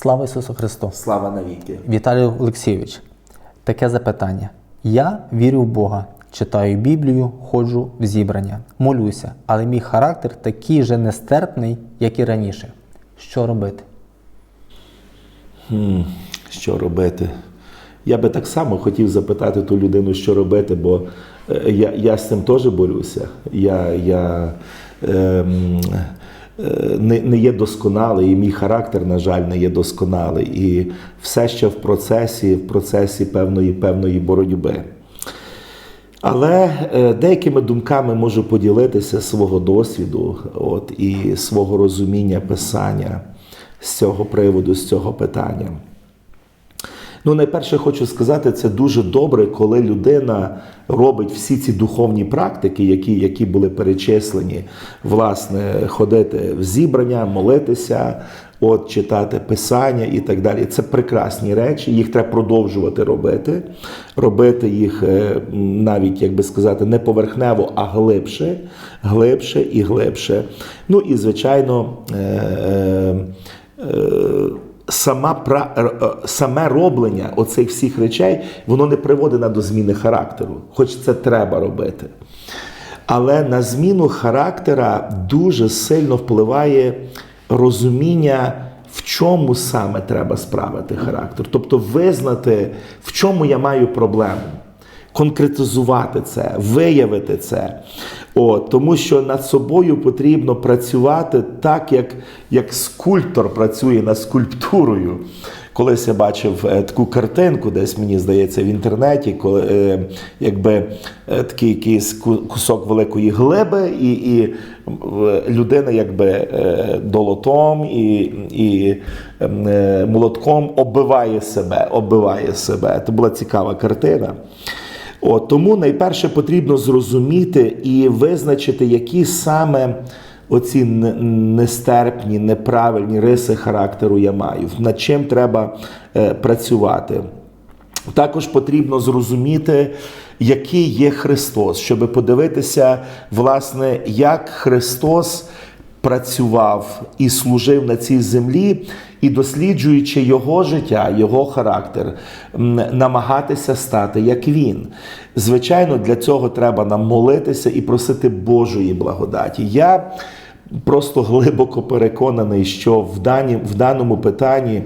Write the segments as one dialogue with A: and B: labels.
A: Слава Ісусу Христу!
B: Слава навіки.
A: Віталій Олексійович, таке запитання. Я вірю в Бога, читаю Біблію, ходжу в зібрання, молюся, але мій характер такий же нестерпний, як і раніше. Що робити?
B: Хм, що робити? Я би так само хотів запитати ту людину, що робити, бо е, я, я з цим теж борюся. Я, я ем, не, не є досконалий, і мій характер, на жаль, не є досконалий. І все ще в процесі, в процесі певної, певної боротьби. Але е, деякими думками можу поділитися свого досвіду от, і свого розуміння писання з цього приводу, з цього питання. Ну, найперше хочу сказати, це дуже добре, коли людина робить всі ці духовні практики, які, які були перечислені, власне, ходити в зібрання, молитися, от, читати писання і так далі. Це прекрасні речі, їх треба продовжувати робити, робити їх е, навіть, як би сказати, не поверхнево, а глибше, глибше і глибше. Ну і, звичайно, е, е, е, сама пра- е, е, саме роблення оцих всіх речей, воно не приводить до зміни характеру, хоч це треба робити. Але на зміну характера дуже сильно впливає розуміння, в чому саме треба справити характер. Тобто визнати, в чому я маю проблему. Конкретизувати це, виявити це. О, тому що над собою потрібно працювати так, як, як скульптор працює над скульптурою. Колись я бачив е, таку картинку, десь мені здається, в інтернеті, коли е, якби е, такий якийсь кусок великої глиби, і, і е, людина якби е, долотом і, і ем, е, молотком оббиває себе, оббиває себе. Це була цікава картина. От, тому найперше потрібно зрозуміти і визначити, які саме оці нестерпні, неправильні риси характеру я маю, над чим треба е, працювати. Також потрібно зрозуміти, який є Христос, щоб подивитися, власне, як Христос працював і служив на цій землі, і досліджуючи його життя, його характер, намагатися стати як він. Звичайно, для цього треба нам молитися і просити Божої благодаті. Я просто глибоко переконаний, що в, дані, в даному питанні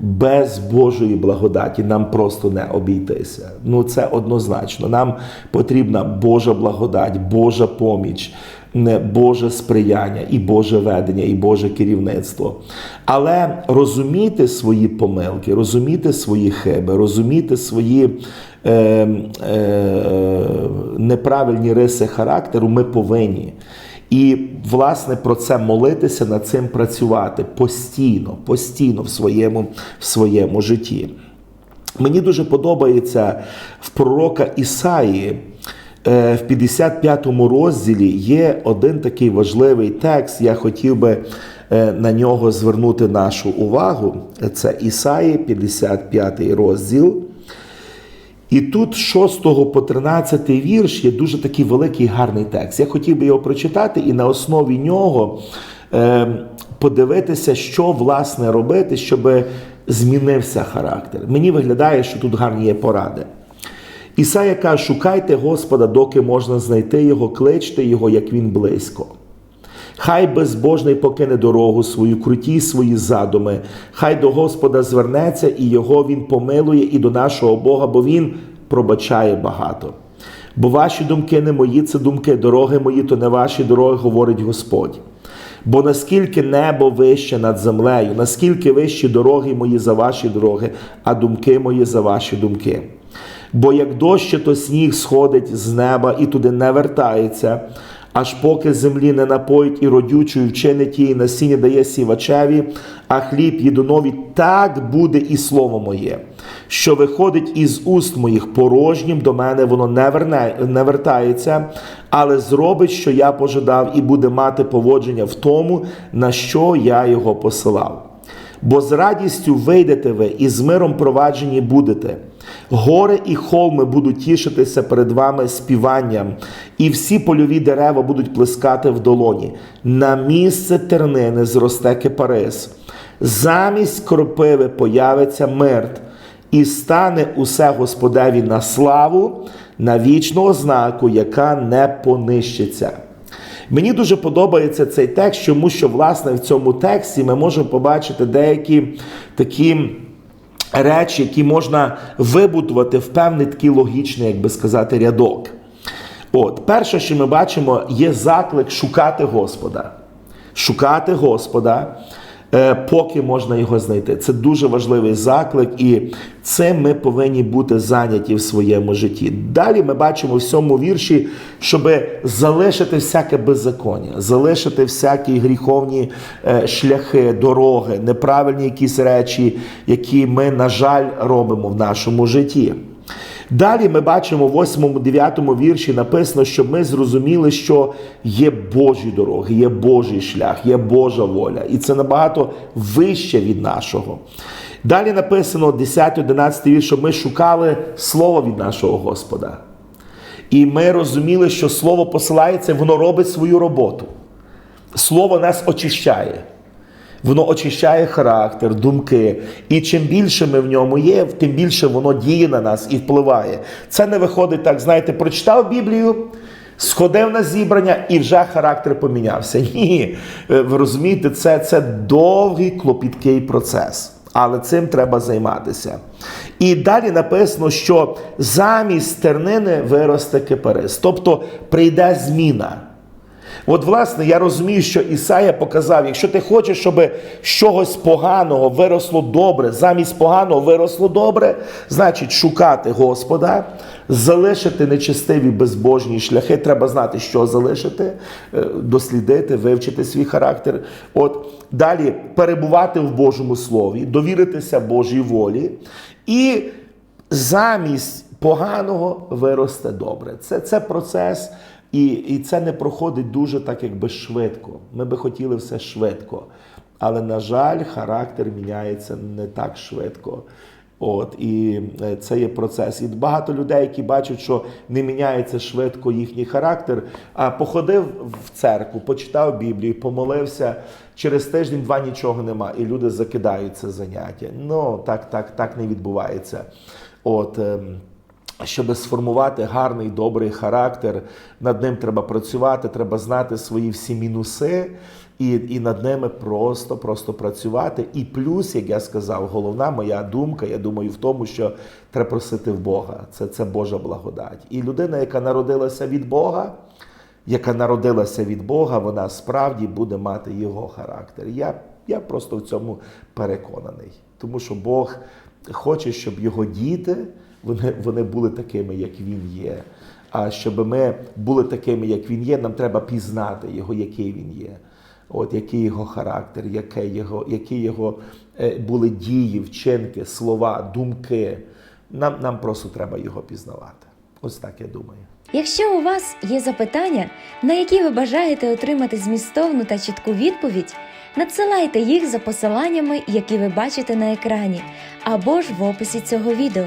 B: без Божої благодаті нам просто не обійтися. Ну це однозначно. Нам потрібна Божа благодать, Божа поміч, Боже сприяння, і Боже ведення, і Боже керівництво. Але розуміти свої помилки, розуміти свої хиби, розуміти свої е, е, неправильні риси характеру ми повинні. І, власне, про це молитися, над цим працювати постійно, постійно в своєму, в своєму житті. Мені дуже подобається в пророка Ісаї. Е, В 55 розділі є один такий важливий текст. Я хотів би е, на нього звернути нашу увагу. Це Ісаї, 55 розділ. І тут з 6 по 13 вірш є дуже такий великий гарний текст. Я хотів би його прочитати і на основі нього е, подивитися, що власне робити, щоб змінився характер. Мені виглядає, що тут гарні є поради. Ісая каже: шукайте Господа, доки можна знайти його, кличте його, як він близько. Хай безбожний покине дорогу свою, круті свої задуми, хай до Господа звернеться, і його він помилує, і до нашого Бога, бо він пробачає багато. Бо ваші думки не мої, це думки, дороги мої, то не ваші дороги, говорить Господь. Бо наскільки небо вище над землею, наскільки вищі дороги мої за ваші дороги, а думки мої за ваші думки. Бо як дощ, то сніг сходить з неба і туди не вертається, аж поки землі не напоїть і родючою вчинить її насіння дає сівачеві, а хліб їдунові, так буде і слово моє, що виходить із уст моїх порожнім до мене, воно не, верне, не вертається, але зробить, що я пожадав, і буде мати поводження в тому, на що я його посилав. Бо з радістю вийдете ви і з миром проваджені будете. Гори і холми будуть тішитися перед вами співанням, і всі польові дерева будуть плескати в долоні. На місце тернини зросте кипарис. замість кропиви появиться мирт, і стане усе Господеві на славу, на вічну ознаку, яка не понищиться. Мені дуже подобається цей текст, тому що власне в цьому тексті ми можемо побачити деякі такі речі, які можна вибудувати в певний такий логічний, як би сказати, рядок. От, перше, що ми бачимо, є заклик шукати Господа. Шукати Господа, поки можна його знайти. Це дуже важливий заклик, і цим ми повинні бути зайняті в своєму житті. Далі ми бачимо в цьому вірші, щоб залишити всяке беззаконня, залишити всякі гріховні е, шляхи, дороги, неправильні якісь речі, які ми, на жаль, робимо в нашому житті. Далі ми бачимо в 8-9 вірші написано, щоб ми зрозуміли, що є Божі дороги, є Божий шлях, є Божа воля. І це набагато вище від нашого. Далі написано 10-11 вірш, щоб ми шукали слово від нашого Господа. І ми розуміли, що слово посилається, воно робить свою роботу. Слово нас очищає. Воно очищає характер, думки. І чим більше ми в ньому є, тим більше воно діє на нас і впливає. Це не виходить так, знаєте, прочитав Біблію, сходив на зібрання і вже характер помінявся. Ні, Е, ви розумієте, це, це довгий клопіткий процес. Але цим треба займатися. І далі написано, що замість тернини виросте кипарис. Тобто прийде зміна. От, власне, я розумію, що Ісая показав, якщо ти хочеш, щоб чогось поганого виросло добре, замість поганого виросло добре, значить шукати Господа, залишити нечестиві безбожні шляхи. Треба знати, що залишити, е, дослідити, вивчити свій характер. От далі перебувати в Божому Слові, довіритися Божій волі і замість поганого виросте добре. Це, це процес. І, і це не проходить дуже так, якби швидко. Ми би хотіли все швидко. Але, на жаль, характер міняється не так швидко. От, і е, це є процес. І багато людей, які бачать, що не міняється швидко їхній характер, а походив в церкву, почитав Біблію, помолився. Через тиждень-два нічого нема, і люди закидають це заняття. Ну так, так, так не відбувається. От. Щоб сформувати гарний добрий характер, над ним треба працювати, треба знати свої всі мінуси і, і над ними просто, просто працювати. І плюс, як я сказав, головна моя думка, я думаю, в тому, що треба просити в Бога. Це, це Божа благодать. І людина, яка народилася від Бога, яка народилася від Бога, вона справді буде мати його характер. Я, я просто в цьому переконаний. Тому що Бог хоче, щоб його діти вони, вони були такими, як він є. А щоб ми були такими, як він є, нам треба пізнати його, який він є. От який його характер, яке його, які його е, були дії, вчинки, слова, думки. Нам, нам просто треба його пізнавати. Ось так я думаю.
C: Якщо у вас є запитання, на які ви бажаєте отримати змістовну та чітку відповідь, надсилайте їх за посиланнями, які ви бачите на екрані, або ж в описі цього відео.